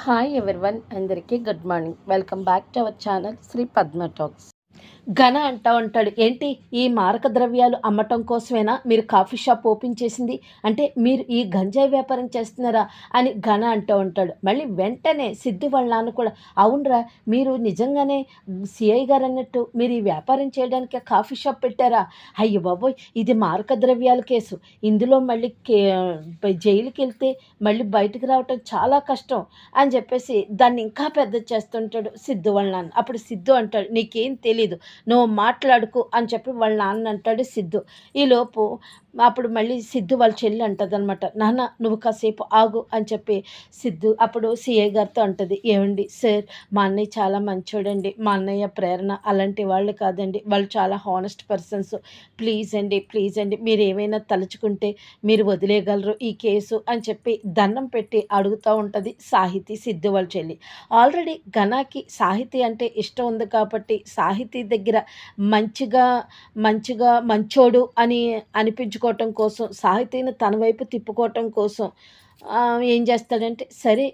Hi everyone అందరికీ good morning welcome back to our channel Sri Padma talks Ghana అంటా ఉంటాడు. ఏంటి? ఈ మారక ద్రవ్యాలు అమ్మటం కోసమేనా? మీరు కాఫీ షాప్ ఓపెన్ చేసింది? అంటే మీరు ఈ గంజాయి వ్యాపారం చేస్తున్నారా? అని ఘన అంటూ ఉంటాడు. మళ్ళీ వెంటనే సిద్ధి వాళ్ళ నాన్న కూడా అవునరా మీరు నిజంగానే సిఐ గారు అన్నట్టు మీరు ఈ వ్యాపారం చేయడానికి కాఫీ షాప్ పెట్టారా? అయ్యో బాబోయ్ ఇది మారక ద్రవ్యాల కేసు. ఇందులో మళ్ళీ కే జైలుకి వెళ్తే మళ్ళీ బయటకు రావటం చాలా కష్టం అని చెప్పేసి దాన్ని ఇంకా పెద్ద చేస్తుంటాడు సిద్ధు వాళ్ళ నాన్న. అప్పుడు సిద్ధు అంటాడు నీకేం తెలియదు తెలీదు. నువ్వు మాట్లాడుకు అని చెప్పి వాళ్ళ నాన్న అంటాడు సిద్ధు. ఈలోపు అప్పుడు మళ్ళీ సిద్ధు వాళ్ళ చెల్లి అంటుంది అనమాట నాన్న నువ్వు కాసేపు ఆగు అని చెప్పి సిద్ధు అప్పుడు సిఏ గారితో అంటుంది. ఏమండి సార్ మా అన్నయ్య చాలా మంచోడండి. మా అన్నయ్య ప్రేరణ అలాంటి వాళ్ళు కాదండి. వాళ్ళు చాలా హానెస్ట్ పర్సన్స్ ప్లీజ్ అండి ప్లీజ్ అండి. మీరు ఏమైనా తలుచుకుంటే మీరు వదిలేయగలరు ఈ కేసు అని చెప్పి దండం పెట్టి అడుగుతూ ఉంటుంది సాహితీ సిద్ధు వాళ్ళ చెల్లి. ఆల్రెడీ ఘనాకి సాహితీ అంటే ఇష్టం ఉంది కాబట్టి సాహితీ దగ్గర మంచిగా మంచిగా మంచోడు అని అనిపించుకోవటం కోసం సాహితీని తన వైపు తిప్పుకోవటం కోసం ఏం చేస్తాడంటే సరే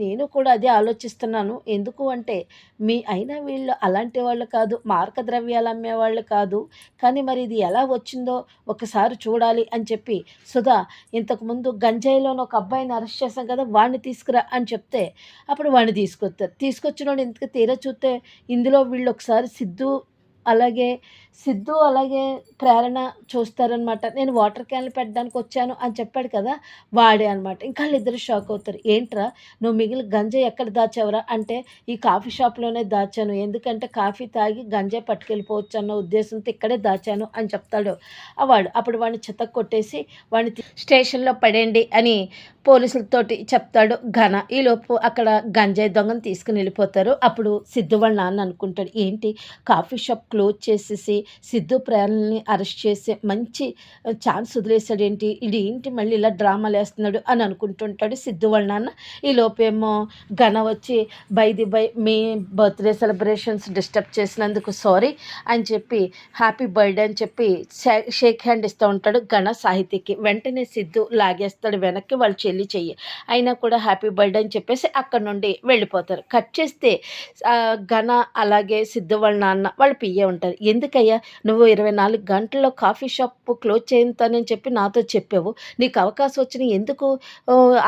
నేను కూడా అదే ఆలోచిస్తున్నాను. ఎందుకు అంటే మీ అయినా వీళ్ళు అలాంటి వాళ్ళు కాదు. మార్క ద్రవ్యాలు అమ్మేవాళ్ళు కాదు. కానీ మరి ఇది ఎలా వచ్చిందో ఒకసారి చూడాలి అని చెప్పి సుధా ఇంతకుముందు గంజాయిలోని ఒక అబ్బాయిని అరెస్ట్ చేశాం కదా వాడిని తీసుకురా అని చెప్తే అప్పుడు వాడిని తీసుకొస్తారు తీసుకొచ్చిన ఇంతకు తీరా చూస్తే ఇందులో వీళ్ళు ఒకసారి సిద్ధు అలాగే సిద్ధు అలాగే ప్రేరణ చూస్తారనమాట నేను వాటర్ క్యాన్లు పెట్టడానికి వచ్చాను అని చెప్పాడు కదా వాడే అనమాట ఇంకా ఇద్దరు షాక్ అవుతారు. ఏంట్రా నువ్వు మిగిలిన గంజా ఎక్కడ దాచావరా? అంటే ఈ కాఫీ షాప్లోనే దాచాను. ఎందుకంటే కాఫీ తాగి గంజా పట్టుకెళ్ళిపోవచ్చు అన్న ఉద్దేశంతో ఇక్కడే దాచాను అని చెప్తాడు వాడు. అప్పుడు వాడిని చెత్త కొట్టేసి వాడిని స్టేషన్లో పడేయండి అని పోలీసులతోటి చెప్తాడు ఘన. ఈలోపు అక్కడ గంజాయి దొంగను తీసుకుని వెళ్ళిపోతారు. అప్పుడు సిద్ధు వాళ్ళ నాన్న అనుకుంటాడు ఏంటి? కాఫీ షాప్ క్లోజ్ చేసేసి సిద్ధు ప్రేరణని అరెస్ట్ చేసి మంచి ఛాన్స్ వదిలేశాడు ఏంటి ఇది ఏంటి మళ్ళీ ఇలా డ్రామాలు వేస్తున్నాడు? అని అనుకుంటుంటాడు సిద్ధు వాళ్ళ నాన్న. ఈ లోపేమో ఘన వచ్చి by the by me birthday celebrations disturb చేసినందుకు సారీ అని చెప్పి హ్యాపీ బర్త్డే అని చెప్పి షేక్ హ్యాండ్ ఇస్తూ ఉంటాడు ఘన సాహితీకి. వెంటనే సిద్ధు లాగేస్తాడు వెనక్కి వాళ్ళు చెల్లి చెయ్యి. అయినా కూడా హ్యాపీ బర్త్డే అని చెప్పేసి అక్కడ నుండి వెళ్ళిపోతారు. కట్ చేస్తే ఘన అలాగే సిద్ధు వాళ్ళ నాన్న వాళ్ళు పియ్యే ఉంటారు. ఎందుకయ్యా? నువ్వు ఇరవై నాలుగు గంటల్లో కాఫీ షాప్ క్లోజ్ చేస్తానని చెప్పి నాతో చెప్పావు. నీకు అవకాశం వచ్చిన ఎందుకు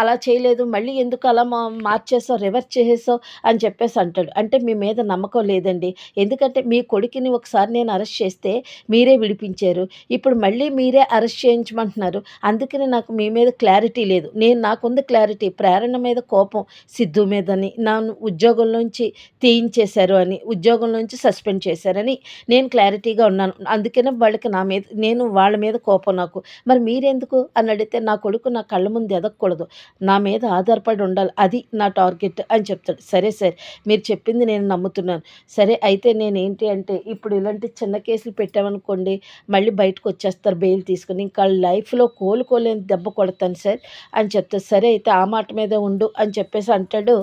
అలా చేయలేదు? మళ్ళీ ఎందుకు అలా మా మార్చేసావు రివర్స్ చేసేసావు అని చెప్పేసి అంటాడు. అంటే మీ మీద నమ్మకం లేదండి. ఎందుకంటే మీ కొడుకుని ఒకసారి నేను అరెస్ట్ చేస్తే మీరే విడిపించారు. ఇప్పుడు మళ్ళీ మీరే అరెస్ట్ చేయించమంటున్నారు. అందుకని నాకు మీ మీద క్లారిటీ లేదు. నేను నాకుంది క్లారిటీ ప్రేరణ మీద కోపం సిద్ధు మీదని నన్ను ఉద్యోగంలోంచి తీయించేశారు అని ఉద్యోగంలోంచి సస్పెండ్ చేశారని నేను క్లారిటీగా ఉన్నాను. అందుకనే వాళ్ళకి నా మీద నేను వాళ్ళ మీద కోపం నాకు. మరి మీరెందుకు? అని అడిగితే నా కొడుకు నా కళ్ళ ముందు ఎదగకూడదు. నా మీద ఆధారపడి ఉండాలి. అది నా టార్గెట్ అని చెప్తాడు. సరే సరే మీరు చెప్పింది నేను నమ్ముతున్నాను. సరే అయితే నేను ఏంటి అంటే ఇప్పుడు ఇలాంటి చిన్న కేసులు పెట్టామనుకోండి మళ్ళీ బయటకు వచ్చేస్తారు బెయిల్ తీసుకుని. ఇంకా లైఫ్లో కోలుకోలేని దెబ్బ కొడతాను సార్ అని చెప్తాను సరే అయితే ఆ మాట మీద ఉండు అని చెప్పేసి అంటాడు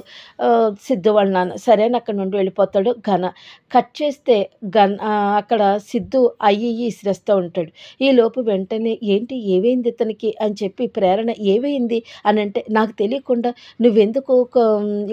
సిద్ధు వాళ్ళ నాన్న. సరే అని అక్కడ నుండి వెళ్ళిపోతాడు ఘన. కట్ చేస్తే ఘన అక్కడ సిద్ధు అయ్యి ఇసిరేస్తూ ఉంటాడు. ఈ లోపు వెంటనే ఏంటి ఏవైంది ఇతనికి? అని చెప్పి ప్రేరణ ఏవైంది అని అంటే నాకు తెలియకుండా నువ్వెందుకు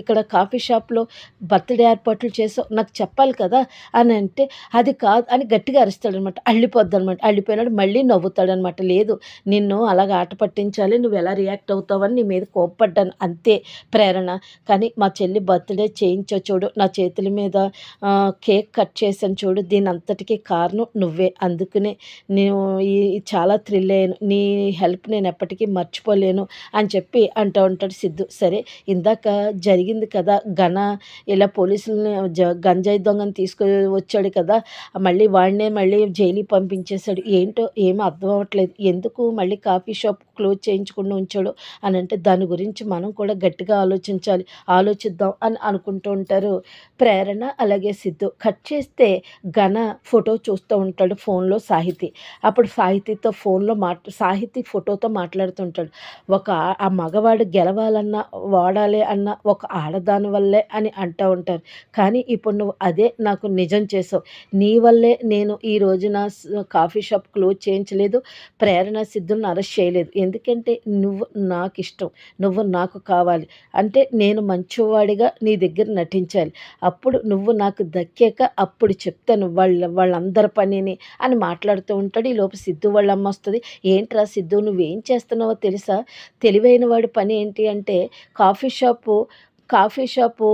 ఇక్కడ కాఫీ షాప్లో బర్త్డే ఏర్పాట్లు చేసావు? నాకు చెప్పాలి కదా? అని అంటే అది కాదు అని గట్టిగా అరుస్తాడనమాట. అల్లిపోద్ది అనమాట అల్లిపోయినాడు మళ్ళీ నవ్వుతాడనమాట. లేదు నిన్ను అలాగ ఆట పట్టించాలి. నువ్వు ఎలా రియాక్ట్ అవుతావు? అవుతావని నీ మీద కోప్పడ్డాను. అంతే ప్రేరణ. కానీ మా చెల్లి బర్త్డే చేయించో చూడు నా చేతుల మీద కేక్ కట్ చేశాను చూడు దీని అంతటికీ కారణం నువ్వే. అందుకనే నేను ఈ చాలా థ్రిల్ అయ్యాను. నీ హెల్ప్ నేను ఎప్పటికీ మర్చిపోలేను అని చెప్పి అంటూ ఉంటాడు సిద్ధు. సరే ఇందాక జరిగింది కదా ఘన ఇలా పోలీసులని గంజాయి దొంగని తీసుకు వచ్చాడు కదా మళ్ళీ వాడినే మళ్ళీ జైలు పంపించేశాడు. ఏంటో ఏమీ అర్థం అవ్వట్లేదు. ఎందుకు మళ్ళీ కాఫీ షాప్ క్లోజ్ చేయించకుండా ఉంచాడు అని అంటే దాని గురించి మనం కూడా గట్టిగా ఆలోచించాలి. ఆలోచిద్దాం అని అనుకుంటూ ఉంటారు. ప్రేరణ అలాగే సిద్ధు. కట్ చేస్తే ఘన ఫోటో చూస్తూ ఉంటాడు ఫోన్లో సాహితీ. అప్పుడు సాహితీతో ఫోన్లో మాట్ సాహితీ ఫోటోతో మాట్లాడుతుంటాడు ఒక ఆ మగవాడు గెలవాలన్నా వాడాలి అన్న ఒక ఆడదాని వల్లే అని అంటూ ఉంటారు. కానీ ఇప్పుడు నువ్వు అదే నాకు నిజం చేసావు. నీ వల్లే నేను ఈ రోజున కాఫీ షాప్ క్లోజ్ చేయించలేదు. ప్రేరణ సిద్ధులను అరెస్ట్ చేయలేదు. ఎందుకంటే నువ్వు నాకు ఇష్టం నువ్వు నాకు కావాలి అంటే నేను మంచివాడిగా నీ దగ్గర నటించాలి. అప్పుడు నువ్వు నాకు దక్కాక అప్పుడు చెప్తాను వాళ్ళ వాళ్ళందరి పనిని అని మాట్లాడుతూ ఉంటాడు. ఈ లోపు సిద్ధు వాళ్ళ అమ్మ వస్తుంది. ఏంట్రా సిద్ధు నువ్వేం చేస్తున్నావో తెలుసా? తెలివైన వాడి పని ఏంటి అంటే coffee shop coffee shop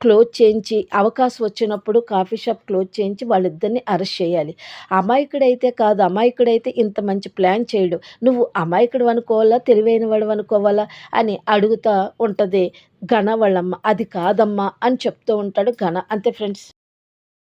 close చేయించి అవకాశం వచ్చినప్పుడు కాఫీ షాప్ క్లోజ్ చేయించి వాళ్ళిద్దరిని అరెస్ట్ చేయాలి. అమాయకుడైతే కాదు అమాయకుడైతే ఇంత మంచి ప్లాన్ చేయడు. నువ్వు అమాయకుడు అనుకోవాలా తెలివైన వాడు అనుకోవాలా అని అడుగుతా ఉంటుంది ఘన వాళ్ళమ్మ. అది కాదమ్మా అని చెప్తూ ఉంటాడు ఘన. అంతే ఫ్రెండ్స్.